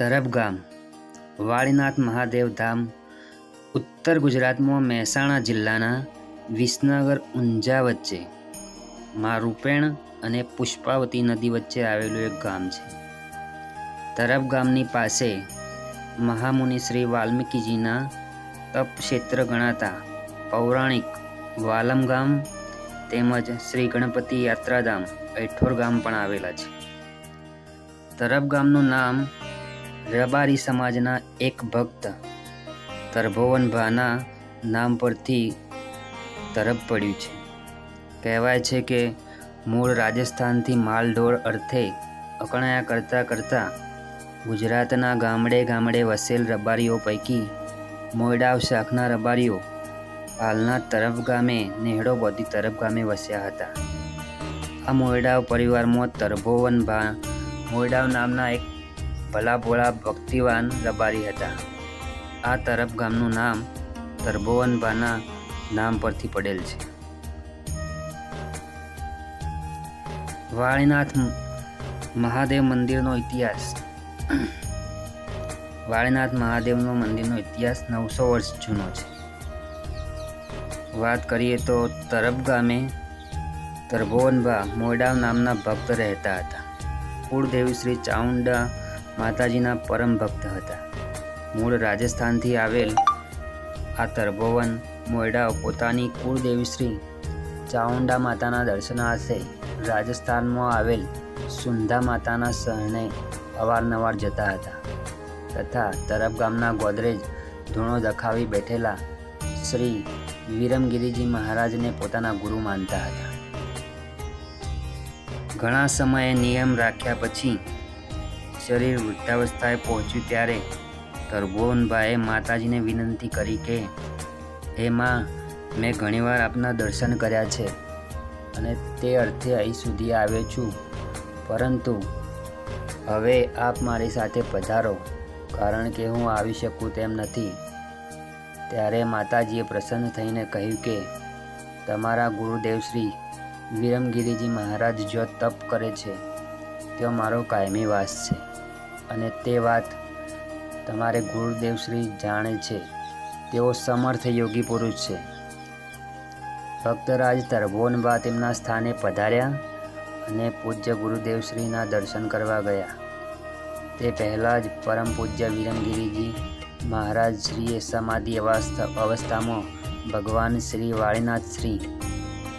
તરફ ગામ વાળીનાથ મહાદેવ ધામ, ઉત્તર ગુજરાતમાં મહેસાણા જિલ્લાના વિસનગર ઊંઝા વચ્ચે મા રૂપેણ અને પુષ્પાવતી નદી વચ્ચે આવેલું એક ગામ છે. તરફ ગામની પાસે મહામુનિ શ્રી વાલ્મીકીજીના તપ ક્ષેત્ર ગણાતા પૌરાણિક વાલમ ગામ તેમજ શ્રી ગણપતિ યાત્રાધામ, ઐઠોર ગામ પણ આવેલા છે. તરફ ગામનું નામ રબારી સમાજના એક ભક્ત તરભોવનભાના નામ પરથી તરફ પડ્યું છે. કહેવાય છે કે મૂળ રાજસ્થાનથી માલઢોળ અર્થે અકણાયા કરતાં કરતાં ગુજરાતના ગામડે ગામડે વસેલ રબારીઓ પૈકી મોયડાવ શાખના રબારીઓ હાલના તરફ ગામે, નેહડો બોધી તરફ ગામે વસ્યા હતા. આ મોયડાવ પરિવારમાં તરભોવનભા મોયડાવ નામના એક ભલા ભોળા ભક્તિવાન રબારી હતા. આ તરફ ગામનું નામ તરભોવનભાના નામ પરથી પડેલ છે. વાળીનાથ મહાદેવ મંદિરનો ઇતિહાસ. વાળીનાથ મહાદેવનો મંદિરનો ઇતિહાસ નવસો વર્ષ જૂનો છે. વાત કરીએ તો તરબ ગામે તરભોવનભા મોડાવ નામના ભક્ત રહેતા હતા. કુળદેવી શ્રી ચાઉંડા માતાજીના પરમ ભક્ત હતા. મૂળ રાજસ્થાનથી આવેલ આ તરભોવન મોયડાઓ પોતાની કુળદેવી શ્રી ચાઉંડા માતાના દર્શનાર્થે રાજસ્થાનમાં આવેલ સુંધા માતાના શરણે અવારનવાર જતા હતા તથા તરફ ગામના ગોદરેજ ધૂણો દખાવી બેઠેલા શ્રી વિરમગીરીજી મહારાજને પોતાના ગુરુ માનતા હતા. ઘણા સમયે નિયમ રાખ્યા પછી શરીર વૃદ્ધાવસ્થાએ પહોંચ્યું ત્યારે તરભોવનભાઈએ માતાજીને વિનંતી કરી કે એમાં મેં ઘણીવાર આપના દર્શન કર્યા છે અને તે અર્થે અહીં સુધી આવ્યો છું. પરંતુ હવે આપ મારી સાથે પધારો, કારણ કે હું આવી શકું તેમ નથી. ત્યારે માતાજીએ પ્રસન્ન થઈને કહ્યું કે, તમારા ગુરુદેવ શ્રી વિરમગીરીજી મહારાજ જો તપ કરે છે તેઓ મારો કાયમી વાસ છે. અને તે વાત તમારે ગુરુદેવશ્રી જાણે છે. તેઓ સમર્થ યોગી પુરુષ છે. ભક્તરાજ તરભોનબા તેમના સ્થાને પધાર્યા અને પૂજ્ય ગુરુદેવશ્રીના દર્શન કરવા ગયા. તે પહેલાં જ પરમ પૂજ્ય વિરમગીરીજી મહારાજ શ્રીએ સમાધિ અવસ્થા અવસ્થામાં ભગવાન શ્રી વાળીનાથ શ્રી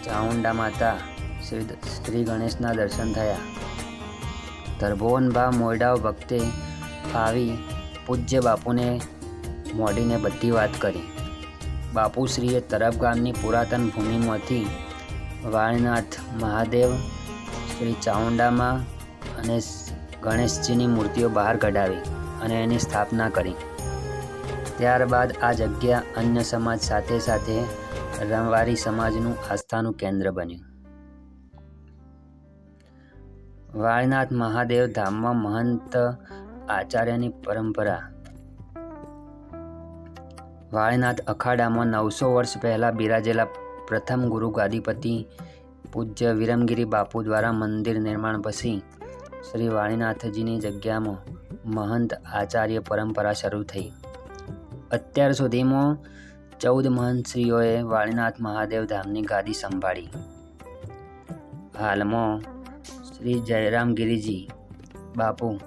ચાઉંડા માતા શ્રી શ્રી ગણેશના દર્શન થયા. તરભોવનભા મોયડાવ ભક્તે આવી પૂજ્ય બાપુને મોડીને બધી વાત કરી. બાપુશ્રીએ તરફ ગામની પુરાતન ભૂમિમાંથી વાળનાથ મહાદેવ, શ્રી ચાઉંડામાં અને ગણેશજીની મૂર્તિઓ બહાર કઢાવી અને એની સ્થાપના કરી. ત્યારબાદ આ જગ્યા અન્ય સમાજ સાથે સાથે રમવારી સમાજનું આસ્થાનું કેન્દ્ર બન્યું. વાળનાથ મહાદેવ ધામમાં મહંત આચાર્યની પરંપરા. વાળીનાથ અખાડામાં નવસો વર્ષ પહેલાં બિરાજેલા પ્રથમ ગુરુ ગાદીપતિ પૂજ્ય વિરમગીરી બાપુ દ્વારા મંદિર નિર્માણ પછી શ્રી વાળીનાથજીની જગ્યામાં મહંત આચાર્ય પરંપરા શરૂ થઈ. અત્યાર સુધીમાં ચૌદ મહંતશ્રીઓએ વાળીનાથ મહાદેવ ધામની ગાદી સંભાળી. હાલમાં શ્રી જયરામગીરીજી, બાપુ,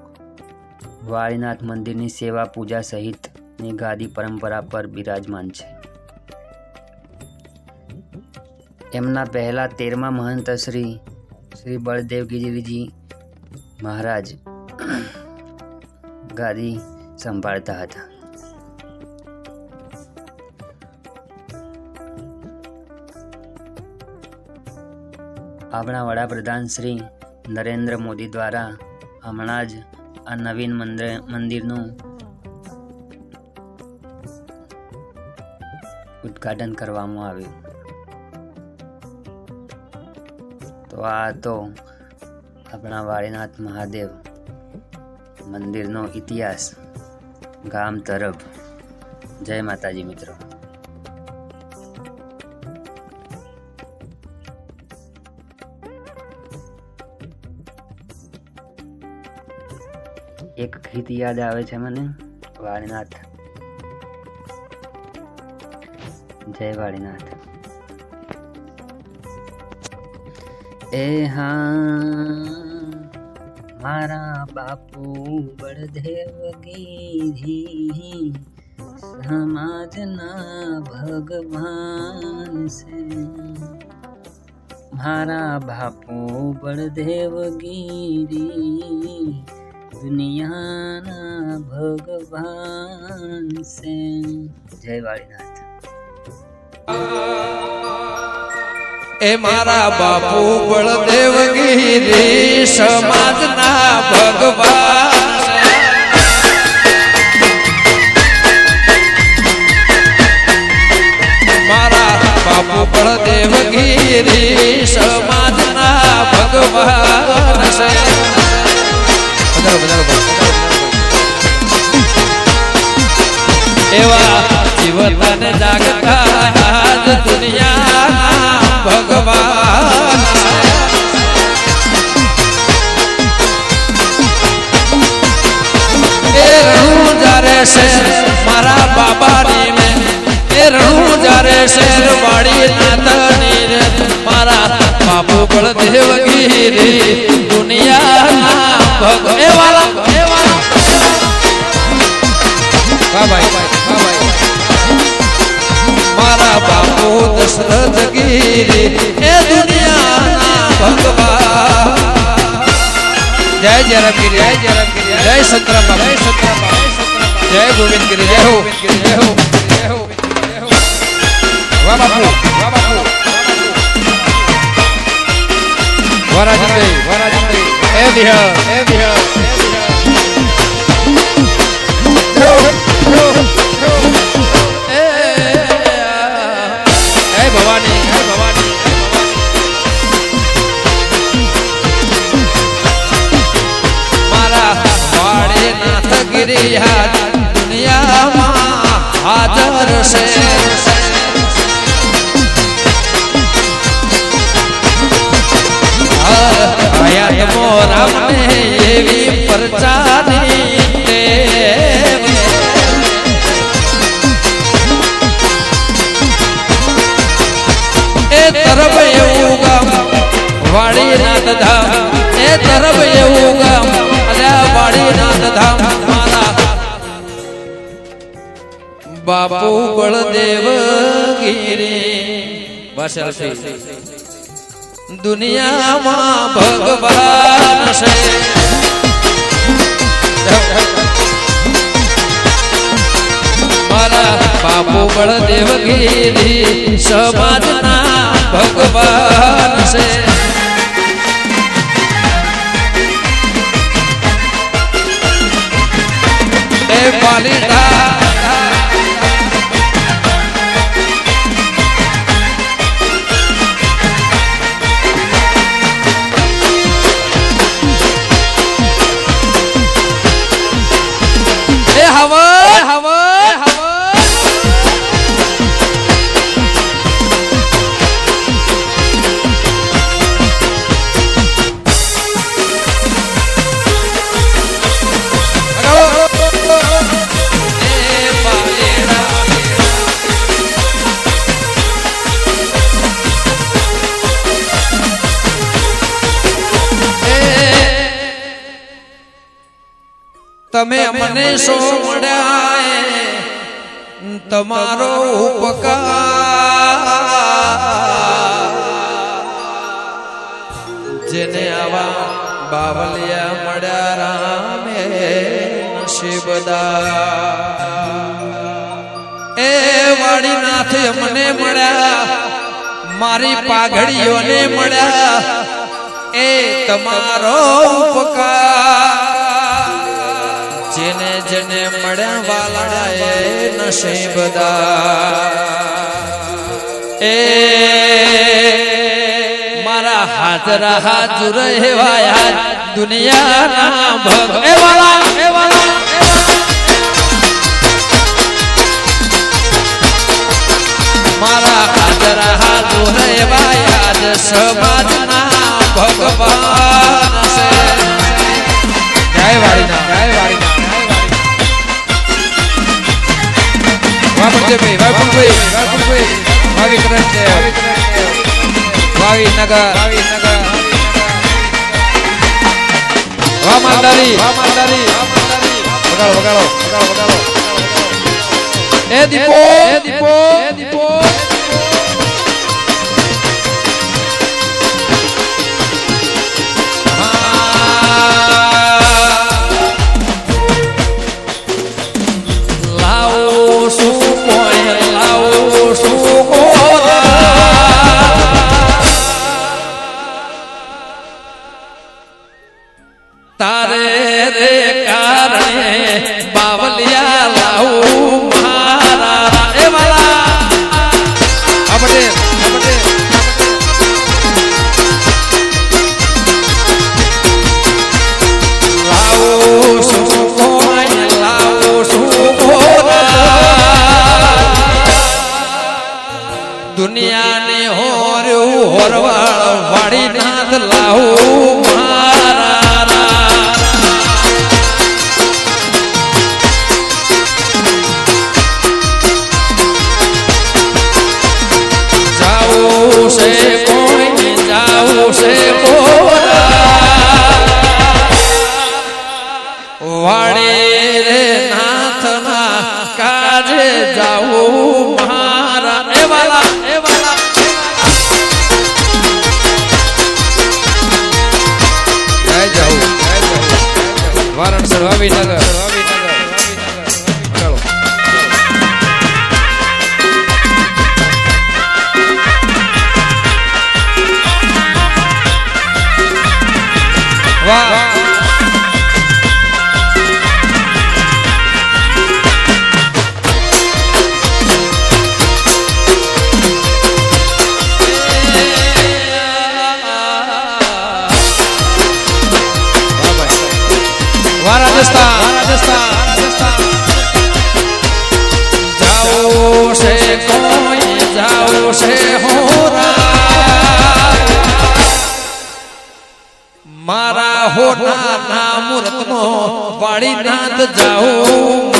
વાળીનાથ મંદિરની સેવા પૂજા સહિતની ગાદી પરંપરા પર બિરાજમાન છે. એમના પહેલા તેરમા મહંત શ્રી શ્રી બળદેવગીરીજી મહારાજ ગાદી સંભાળતા હતા. આપણા વડાપ્રધાન શ્રી નરેન્દ્ર મોદી દ્વારા હમણાં જ આ નવીન મંદિર, મંદિરનું ઉદ્ઘાટન કરવામાં આવ્યું. તો આ તો આપણા વાળીનાથ મહાદેવ મંદિરનો ઇતિહાસ ગામ તરફ. જય માતાજી મિત્રો. એક ગીત યાદ આવે છે મને, વાળીનાથ. જય વાળીનાથ. એ હા, મારા બાપુ બળદેવ ગીરી સમાજના ભગવાન છે. મારા બાપુ બળદેવ ગીરી દુનિયાના ભગવાન સે જય વાળીનાથ. એ મારા બાપુ બળદેવ ગીરી સમાજના ભગવાન મારા બાપુ બળદેવ ગીરી સમાજના જીવતન જાગતા આજ દુનિયા. ભગવાન એ રણું જારે શેર મારા બાબાની ને એ રણું જ્યારે શેર વાળી નાતની રે. મારા બાપુ બળદેવ ગીરી દુનિયા. ભગ જય જય રમગીરી જય જય રમગીરી જય સંતરામ જય સંતરામ. જય ગોવિંદગીરી, જય હો. જય હો જય હો વાહ બાપુ વાહ બાપુ વરાજી વરાજી એ વિહ બાપુ બળદેવ ગીરી. દુનિયામાં ભગવાન છે મારા બાપુ બળદેવ ગીરી સમાજના ભગવાન છે એ સો મળ્યા તમારો ઉપકાર. જેને આવા બાવલિયા મળ્યા રામે નસીબદા એ વાડીનાથ મને મળ્યા, મારી પાઘડીઓને મળ્યા. એ તમારો ઉપકાર. નસીબદા એ મારા હાજરા હાજર હેવાયા દુનિયાના ભગ. એ વાલા એ વાલા એ વાલા. મારા હાજરા હાજર હેવાયા સમાજના ભગવાન. વિજયભાઈ વાયપુરભાઈ વાયપુરભાઈ ભાવિ કરણ છે. ભાવિ નગર. ભાવિ નગર વામાલદારી વામાલદારી વગાડો વગાડો વગાડો વગાડો. એ દીપો એ દીપો એ દીપો. લાવો તારે રે છે હોરા. મારા હોના ના મૂર્તનો વાળી નાથ મારા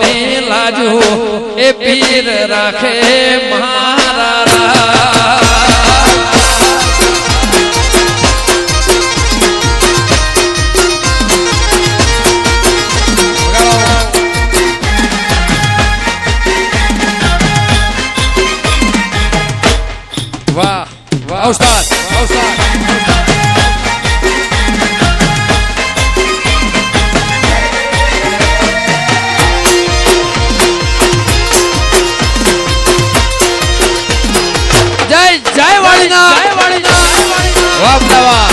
ને લાજુ એ પીર રાખે મારા જય વાળીનાથ. જય વાળીનાથ. વાહ